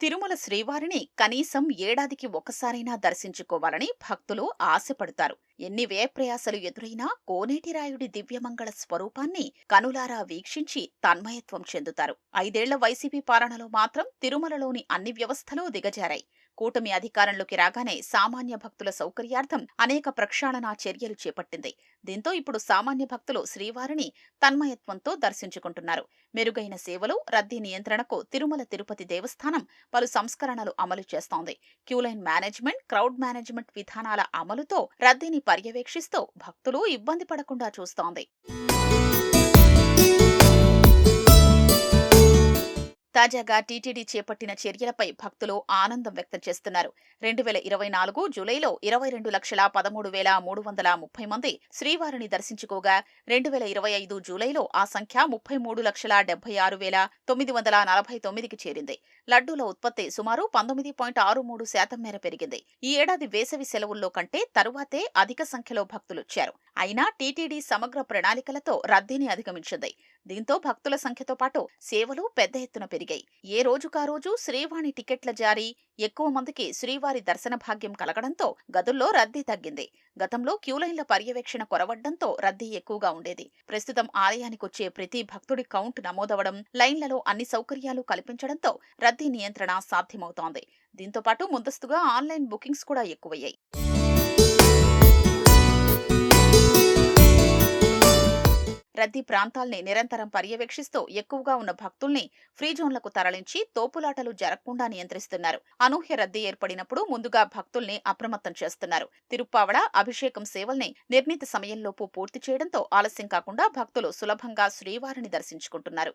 తిరుమల శ్రీవారిని కనీసం ఏడాదికి ఒకసారైనా దర్శించుకోవాలని భక్తులు ఆశపడతారు. ఎన్ని వ్యయప్రయాసలు ఎదురైనా కోనేటి రాయుడి దివ్యమంగళ స్వరూపాన్ని కనులారా వీక్షించి తన్మయత్వం చెందుతారు. ఐదేళ్ళ వైసీపీ పాలనలో మాత్రం తిరుమలలోని అన్ని వ్యవస్థలు దిగజారాయి. కూటమి అధికారంలోకి రాగానే సామాన్య భక్తుల సౌకర్యార్థం అనేక ప్రక్షాళనా చర్యలు చేపట్టింది. దీంతో ఇప్పుడు సామాన్య భక్తులు శ్రీవారిని తన్మయత్వంతో దర్శించుకుంటున్నారు. మెరుగైన సేవలు రద్దీ నియంత్రణకు తిరుమల తిరుపతి దేవస్థానం పలు సంస్కరణలు అమలు చేస్తోంది. క్యూలైన్ మేనేజ్మెంట్ క్రౌడ్ మేనేజ్మెంట్ విధానాల అమలుతో రద్దీని పర్యవేక్షిస్తూ భక్తులు ఇబ్బంది పడకుండా చూస్తోంది. తాజాగా టీటీడీ చేపట్టిన చర్యలపై భక్తులు ఆనందం వ్యక్తం చేస్తున్నారు. రెండు వేల ఇరవై నాలుగు జూలైలో ఇరవై రెండు లక్షల పదమూడు వేల మూడు వందల ముప్పై మంది శ్రీవారిని దర్శించుకోగా రెండు వేల ఇరవై ఐదు జూలైలో ఆ సంఖ్య ముప్పై మూడు లక్షల డెబ్బై ఆరు వేల తొమ్మిది వందల నలభై తొమ్మిదికి చేరింది. లడ్డూల ఉత్పత్తి సుమారు పంతొమ్మిది పాయింట్ ఆరు మూడు శాతం మేర పెరిగింది. ఈ ఏడాది వేసవి సెలవుల్లో కంటే తరువాతే అధిక సంఖ్యలో భక్తులొచ్చారు అయినా టీటీడీ సమగ్ర ప్రణాళికలతో రద్దీని అధిగమించింది. దీంతో భక్తుల సంఖ్యతో పాటు సేవలు పెద్ద ఎత్తున పెరిగాయి. ఏ రోజుకా రోజు శ్రీవాణి టికెట్ల జారీ ఎక్కువ మందికి శ్రీవారి దర్శన భాగ్యం కలగడంతో గదుల్లో రద్దీ తగ్గింది. గతంలో క్యూలైన్ల పర్యవేక్షణ కొరవడ్డంతో రద్దీ ఎక్కువగా ఉండేది. ప్రస్తుతం ఆలయానికొచ్చే ప్రతి భక్తుడి కౌంట్ నమోదవడం లైన్లలో అన్ని సౌకర్యాలు కల్పించడంతో రద్దీ నియంత్రణ సాధ్యమవుతోంది. దీంతో పాటు ముందస్తుగా ఆన్లైన్ బుకింగ్స్ కూడా ఎక్కువయ్యాయి. రద్దీ ప్రాంతాల్ని నిరంతరం పర్యవేక్షిస్తూ ఎక్కువగా ఉన్న భక్తుల్ని ఫ్రీ జోన్లకు తరలించి తోపులాటలు జరగకుండా నియంత్రిస్తున్నారు. అనూహ్య రద్దీ ఏర్పడినప్పుడు ముందుగా భక్తుల్ని అప్రమత్తం చేస్తున్నారు. తిరుప్పావడ అభిషేకం సేవల్ని నిర్ణీత సమయంలోపు పూర్తి చేయడంతో ఆలస్యం కాకుండా భక్తులు సులభంగా శ్రీవారిని దర్శించుకుంటున్నారు.